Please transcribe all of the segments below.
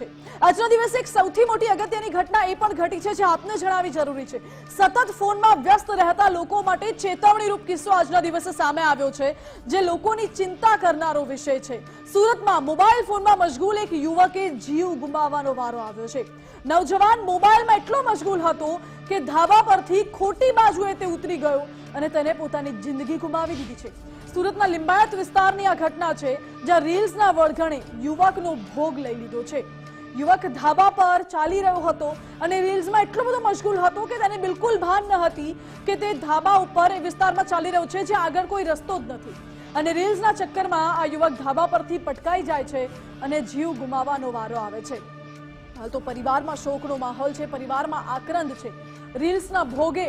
છે. આજના દિવસે એક સૌથી મોટી અગત્યની ઘટના એ પણ ઘટી છે જે આપને જણાવી જરૂરી છે. સતત ફોનમાં વ્યસ્ત રહેતા લોકો માટે ચેતવણીરૂપ કિસ્સો આજના દિવસે સામે આવ્યો છે, જે લોકોની ચિંતા કરનારો વિષય છે. સુરતમાં મોબાઈલ ફોનમાં મશગુલ એક યુવકે જીવ ગુમાવવાનો વારો આવ્યો છે. નવજવાન મોબાઈલમાં એટલો મશગુલ હતો કે ધાબા પરથી ખોટી બાજુએ તે ઉતરી ગયો અને તેને પોતાની જિંદગી ગુમાવી દીધી છે. સુરતના લિંબાયત વિસ્તારની આ ઘટના છે, જ્યાં રીલ્સના વળગણે યુવકનો ભોગ લઈ લીધો છે. યુવક ધાબા પર ચાલી રહ્યો હતો અને રીલ્સમાં એટલો બધો મશગુલ હતો કે તેને બિલકુલ ભાન ન હતી કે તે ધાબા ઉપર એ વિસ્તારમાં ચાલી રહ્યો છે જ્યાં આગળ કોઈ રસ્તો જ નથી. અને રીલ્સના ચક્કરમાં આ યુવક ધાબા પરથી પટકાઈ જાય છે અને જીવ ગુમાવવાનો વારો આવે છે. હાલ તો પરિવારમાં શોકનો માહોલ છે, પરિવારમાં આક્રંદ છે. રીલ્સના ભોગે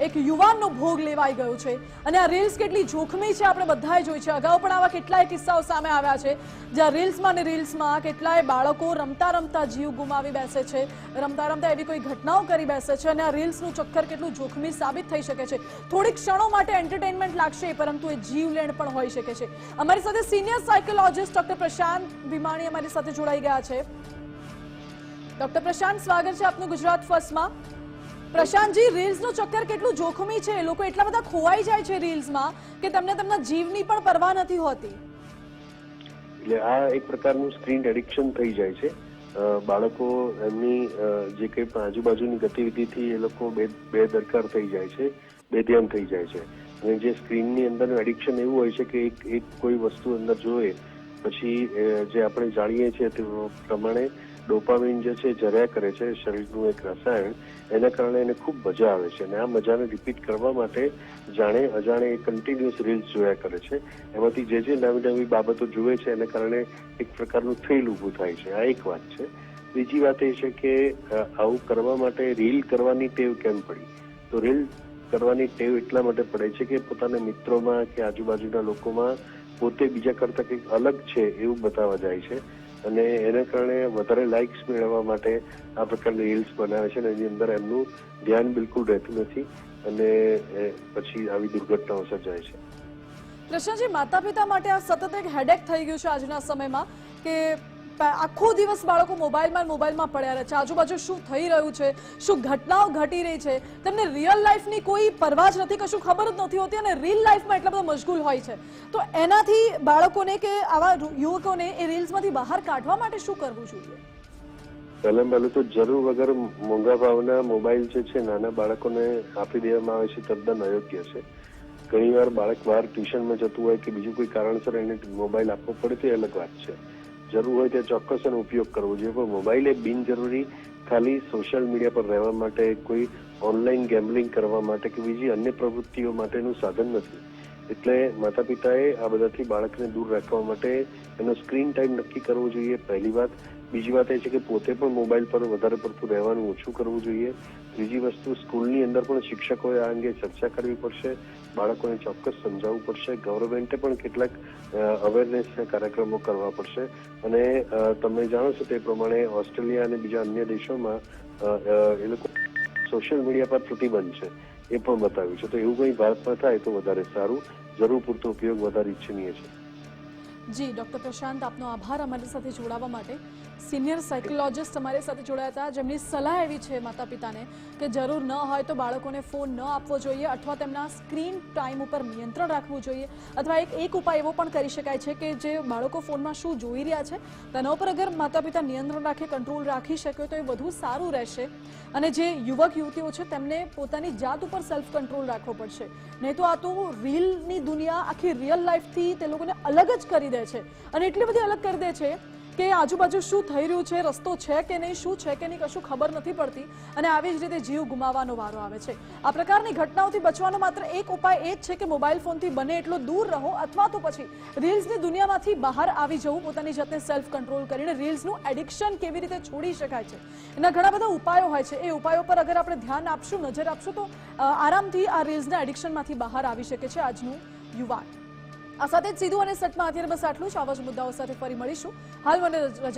એક યુવાનનો ભોગ લેવાઈ ગયો છે. અને આ રીલ્સ કેટલી જોખમી છે આપણે બધાએ જોઈ છે. અગાઉ પણ આવા કેટલાય કિસ્સાઓ સામે આવ્યા છે, જ્યાં રીલ્સમાં ને રીલ્સમાં કેટલાય બાળકો રમતા રમતા જીવ ગુમાવી બેસે છે. રમતા રમતા એવી કોઈ ઘટનાઓ કરી બેસે છે અને આ રીલ્સનું ચક્કર કેટલું જોખમી સાબિત થઈ શકે છે. થોડીક ક્ષણો માટે એન્ટરટેનમેન્ટ લાગશે, પરંતુ એ જીવલેણ પણ હોઈ શકે છે. અમારી સાથે senior psychologist doctor Prashant Bhimani અમારી સાથે જોડાઈ ગયા છે. ડોક્ટર પ્રશાંત, સ્વાગત છે આપનું ગુજરાત ફર્સ્ટમાં પ્રશાંતજી રીલ્સનું ચક્કર કેટલું જોખમી છે? લોકો એટલા બધા ખોવાઈ જાય છે રીલ્સમાં કે તમને તેમના જીવની પણ પરવા નથી હોતી. એટલે આ એક પ્રકારનું સ્ક્રીન એડિક્શન થઈ જાય છે. બાળકો એમની જે કંઈ પણ આજુબાજુની ગતિવિધિથી એ લોકો બે બેદરકાર થઈ જાય છે બેધ્યાન થઈ જાય છે. અને જે સ્ક્રીનની અંદરનું એડિક્શન એવું હોય છે કે એક એક કોઈ વસ્તુ અંદર જોવે પછી જે આપણે જાણીએ છીએ તે પ્રમાણે ડોપામિન જે છે જર્યા કરે છે, શરીરનું એક રસાયણ, એના કારણે એને ખૂબ મજા આવે છે અને આ મજાને રિપીટ કરવા માટે જાણે અજાણે એ કન્ટિન્યુઅસ રીલ્સ જોયા કરે છે. એમાંથી જે જે નવી નવી બાબતો જુએ છે, એના કારણે એક પ્રકારનું થ્રિલ ઊભું થાય છે. આ એક વાત છે. બીજી વાત એ છે કે આવું કરવા માટે રીલ કરવાની ટેવ કેમ પડી? તો રીલ કરવાની ટેવ એટલા માટે પડે છે કે પોતાના મિત્રોમાં કે આજુબાજુના લોકોમાં પોતે બીજા કરતા કંઈક અલગ છે એવું બતાવવા જાય છે. અને એના કારણે વધારે લાઇક્સ મેળવવા માટે આ પ્રકારની રીલ્સ બનાવે છે અને એની અંદર એમનું ધ્યાન બિલકુલ રહેતું નથી અને પછી આવી દુર્ઘટનાઓ સર્જાય છે. કૃષ્ણજી માતા પિતા માટે આ સતત એક હેડેક થઈ ગયું છે આજના સમયમાં કે આખો દિવસ બાળકો મોબાઈલમાં મોબાઈલમાં પડ્યા રહે છે. આજુબાજુ શું થઈ રહ્યું છે? શું ઘટનાઓ ઘટી રહી છે? તેમને રિયલ લાઈફની કોઈ પરવા જ નથી, કશું ખબર જ નથી હોતી અને રીલ લાઈફમાં એટલા બધા મશગુલ હોય છે. તો એનાથી બાળકોને કે આવા યુવકોને એ રીલ્સમાંથી બહાર કાઢવા માટે શું કરવું જોઈએ? પહેલા પહેલું તો જરૂર વગર મોંઘા ભાવના મોબાઈલ જે છે, નાના બાળકોને આપી દેવામાં આવે છે તદ્દન અયોગ્ય છે. ઘણીવાર બાળક બહાર ટ્યુશનમાં જતું હોય કે બીજું કોઈ કારણસર એને મોબાઈલ આપવો પડે તે અલગ વાત છે. જરૂર હોય ત્યાં ચોક્કસ એનો ઉપયોગ કરવો જોઈએ. પણ મોબાઈલ એ બિનજરૂરી ખાલી સોશિયલ મીડિયા પર રહેવા માટે કોઈ ઓનલાઈન ગેમ્બલિંગ કરવા માટે કે બીજી અન્ય પ્રવૃત્તિઓ માટેનું સાધન નથી. એટલે માતા પિતાએ આ બધાથી બાળકને દૂર રાખવા માટે એનો સ્ક્રીન ટાઈમ નક્કી કરવો જોઈએ, પહેલી વાત. બીજી વાત એ છે કે પોતે પણ મોબાઈલ પર વધારે પડતું રહેવાનું ઓછું કરવું જોઈએ. ત્રીજી વસ્તુ, સ્કૂલની અંદર પણ શિક્ષકોએ આ અંગે ચર્ચા કરવી પડશે. બાળકોને ચોક્કસ સમજાવવું પડશે. ગવર્મેન્ટે પણ કેટલાક અવેરનેસના કાર્યક્રમો કરવા પડશે. અને તમે જાણો છો તે પ્રમાણે ઓસ્ટ્રેલિયા અને બીજા અન્ય દેશોમાં એ લોકો સોશિયલ મીડિયા પર પ્રતિબંધ છે એ પણ બતાવ્યું છે. તો એવું કંઈ ભારતમાં થાય તો વધારે સારું. જરૂર પૂરતો ઉપયોગ વધારે ઈચ્છનીય છે. જી, ડોક્ટર પ્રશાંત, આપનો આભાર અમારી સાથે જોડાવા માટે. સિનિયર સાયકોલોજીસ્ટ અમારી સાથે જોડાયા હતા. જેમની સલાહ એવી છે માતા પિતાને કે જરૂર ન હોય તો બાળકોને ફોન ન આપવો જોઈએ અથવા તેમના સ્ક્રીન ટાઈમ ઉપર નિયંત્રણ રાખવું જોઈએ અથવા એક એક ઉપાય એવો પણ કરી શકાય છે કે જે બાળકો ફોનમાં શું જોઈ રહ્યા છે. તેના ઉપર અગર માતા પિતા નિયંત્રણ રાખે કંટ્રોલ રાખી શકે તો એ વધુ સારું રહેશે. અને જે યુવક, યુવતીઓ છે તેમને પોતાની જાત ઉપર સેલ્ફ કંટ્રોલ રાખવો પડશે. નહીં તો આ તો રીલની દુનિયા આખી રિયલ લાઈફથી તે લોકોને અલગ જ કરી દે છે. અને એટલી બધી અલગ કરી દે છે કે આજુબાજુ શું થઈ રહ્યું છે, રસ્તો છે કે નહીં, શું છે કે નહીં, કશું ખબર નથી પડતી. અને આવી જ રીતે જીવ ગુમાવવાનો વારો આવે છે. આ પ્રકારની ઘટનાઓથી બચવાનો માત્ર એક ઉપાય એ જ છે કે મોબાઈલ ફોનથી બને એટલો દૂર રહો, અથવા તો પછી રીલ્સની દુનિયામાંથી બહાર આવી જવું, પોતાની જાતને સેલ્ફ કંટ્રોલ કરીને રીલ્સનું એડિક્શન કેવી રીતે છોડી શકાય છે. એના ઘણા બધા ઉપાયો હોય છે. એ ઉપાયો પર અગર આપણે ધ્યાન આપશું, નજર આપશું, તો આરામથી આ રીલ્સના એડિક્શનમાંથી બહાર આવી શકે છે આજનું યુવાન. આ સાથે જ સીધું અને સટમાં અત્યારે બસ આટલું જ. આવા જ મુદ્દાઓ સાથે ફરી મળીશું. હાલ મને રજા